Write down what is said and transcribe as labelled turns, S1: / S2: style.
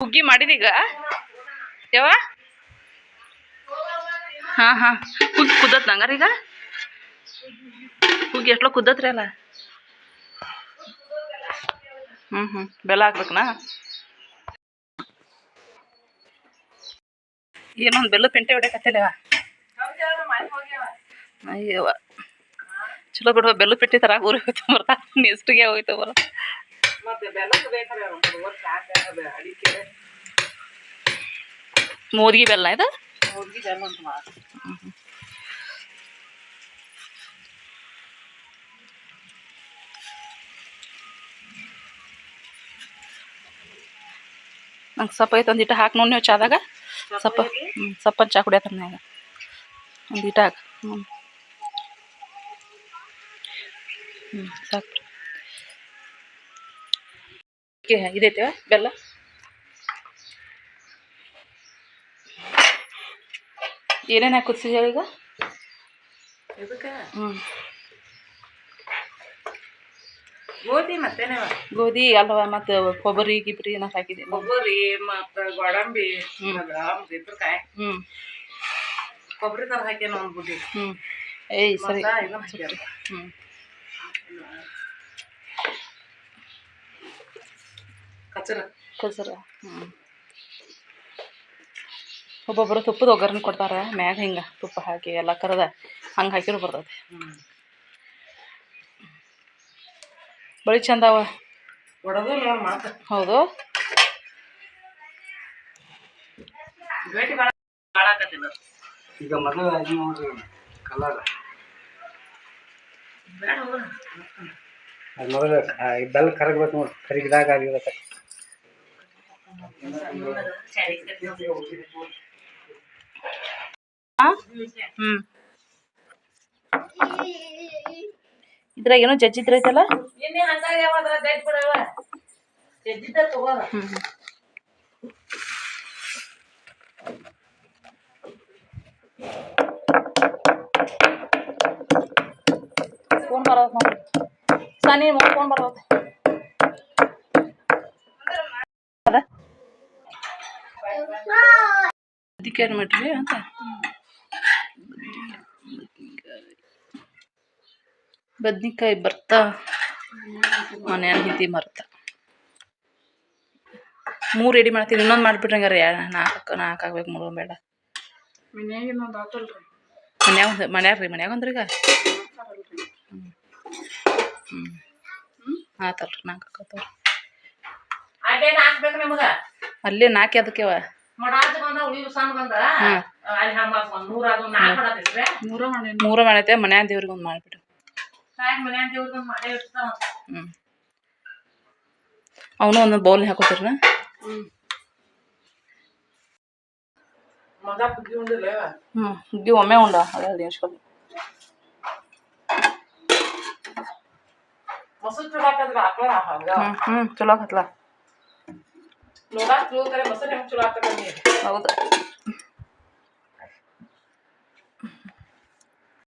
S1: ಹುಗ್ಗಿ ಮಾಡಿದೀಗ? ಯಾವ ಹಾ ಹಾ. ಹುಗ್ಗಿ ಕುದ್ದತ್ ನಂಗಾರ ಈಗ? ಹುಗ್ಗಿ ಎಷ್ಟೋ ಕುದ್ದತ್ರಿ ಅಲ್ಲ? ಹ್ಞೂ ಹ್ಞೂ ಬೆಲ್ಲ ಹಾಕ್ಬೇಕನಾ? ಏನೊಂದು ಬೆಲ್ಲ ಪೆಂಟೆ ಹೊಡ್ಯಾಕತ್ತಿಲ್ಲವ ಅಯ್ಯವ ಚಲೋ ಬಿಡುವ, ಬೆಲ್ಲ ಪೆಟ್ಟಿ ತರ ಊರಿಗೆ ಹೋಯ್ತು ಬರ್ತಾ ನೆಸ್ಟಿಗೆ ಹೋಯ್ತು ಬರ. ಮೋದ್ಗಿ ಬೆಲ್ಲ ಇದು ನಂಗೆ ಸಪ್ಪ ಐತೆ ಒಂದಿಟ್ಟು ಹಾಕಿ ನೋಡಿ ನೀವು ಚಾದಾಗ ಸಪ್ಪ ಹ್ಞೂ ಸಪ್ಪನ್ ಚಾ ಕುಡಿಯತ್ತಾರ ನ್ಯಾಗ ಒಂದಿಟ್ಟು ಹಾಕಿ ಹ್ಞೂ ಹ್ಞೂ ಸಾಕು ಇದೈತೆ ಬೆಲ್ಲ? ಏನೇನು ಹಾಕಿ ಹೇಳಿ ಈಗ? ಹ್ಞೂ
S2: ಗೋಧಿ ಮತ್ತೇನವ
S1: ಗೋಧಿ ಅಲ್ವ ಮತ್ತು ಕೊಬ್ಬರಿ ಗಿಬ್ರಿ ಏನಾರು ಹಾಕಿದೆ
S2: ಕೊಬ್ಬರಿ ಮತ್ತ ಗೋಡಂಬಿ. ಇದ್ರಕಾಯಿ
S1: ಹ್ಞೂ
S2: ಕೊಬ್ಬರಿ ತರ ಹಾಕ್ಯಾನ ಒಂದ್ ಬುಡ್ಡಿ
S1: ಹ್ಞೂ ಏಯ್ ಸರಿ.
S2: ಮತ್ತ
S1: ಹ್ಞೂ ಕಸರ ಹ್ಞೂ ಒಬ್ಬೊಬ್ಬರು ತುಪ್ಪದ ಒಗ್ಗರಣೆ ಕೊಡ್ತಾರೆ ಮ್ಯಾಗ ಹಿಂಗೆ ತುಪ್ಪ ಹಾಕಿ ಎಲ್ಲ ಕರದ ಹಂಗೆ ಹಾಕಿರು
S2: ಬರ್ತದೆ
S1: ಬಳಿ ಚಂದ ಅವ.
S2: ಒಡದು ನೋಡ್ ಮಾತ.
S1: ಹೌದು.
S3: ಈಗ ಮೊದಲು ಅದು ನೋಡ್ರಿ ಕಲರ್
S2: ಬೇಡ ಹೋಗ್ರಿ.
S3: ಅದು ಮೊದಲು ಬೆಲ್ ಕರಗ್ಬೇಕು ನೋಡಿ ಕರಿಗಿದಾಗ ಆಗಿರುತ್ತೆ
S1: ಹ್ಞೂ ಇದ್ರಾಗ ಏನೋ ಜಜ್ಜಿದ್ರ ಐತಲ್ಲ? ಫೋನ್ ಬರೋದು ನೋಡಿ. ಸನಿ ಫೋನ್ ಬರೋದು. ಅದಕ್ಕೆ ಏನು ಮಾಡ್ರಿ ಅಂತ? ಬದ್ನಿಕಾಯಿ ಬರ್ತಾ ಮನೆಯ ಹಿಂದಿ ಮರ್ತ. ಮೂರು ರೆಡಿ ಮಾಡ್ತೀನಿ ಇನ್ನೊಂದು ಮಾಡಿಬಿಟ್ರಿ ಹಂಗಾರೆ ನಾಲ್ಕು ನಾಲ್ಕು ಆಗ್ಬೇಕು ಮೂರು ಬೇಡ.
S2: ಮನ್ಯಾಗ
S1: ಮನ್ಯಾಗ ರೀ ಮನ್ಯಾಗ ಒಂದ್ರಿ ಈಗ ಹ್ಞೂ ಆತಲ್ರಿ ನಾಲ್ಕು
S2: ನಿಮಗ?
S1: ಅಲ್ಲೇ ನಾಲ್ಕು ಅದಕ್ಕೆ ಮೂರ ಮಾಡಿ ಮೂರ ಮಾಡೈತೆ ಮನ್ಯಾಗ ದೇವ್ರಿಗೆ ಒಂದು ಮಾಡಿಬಿಟ್ಟು ಹ್ಞೂ ಅವನು ಒಂದೊಂದು ಬೌಲ್ ಹಾಕೋತಿರ
S2: ಮಗ ಪುಗ್ಗಿ ಉಂಡಿಲ್ಲ
S1: ಹ್ಞೂ ಹುಗ್ಗಿ ಒಮ್ಮೆ ಉಂಡ. ಅದೇ
S2: ಹಂಗ.
S1: ಹ್ಞೂ ಹ್ಞೂ ಚಲೋ ಆಕತ್ಲ.
S2: ನೋಡಾಕ್ ಚಲೋ ಕರೆ ಮೊಸರು ಹೆಂಗ್ ಚಲೋ ಆಗ್ತದೆ
S1: ಹೌದು.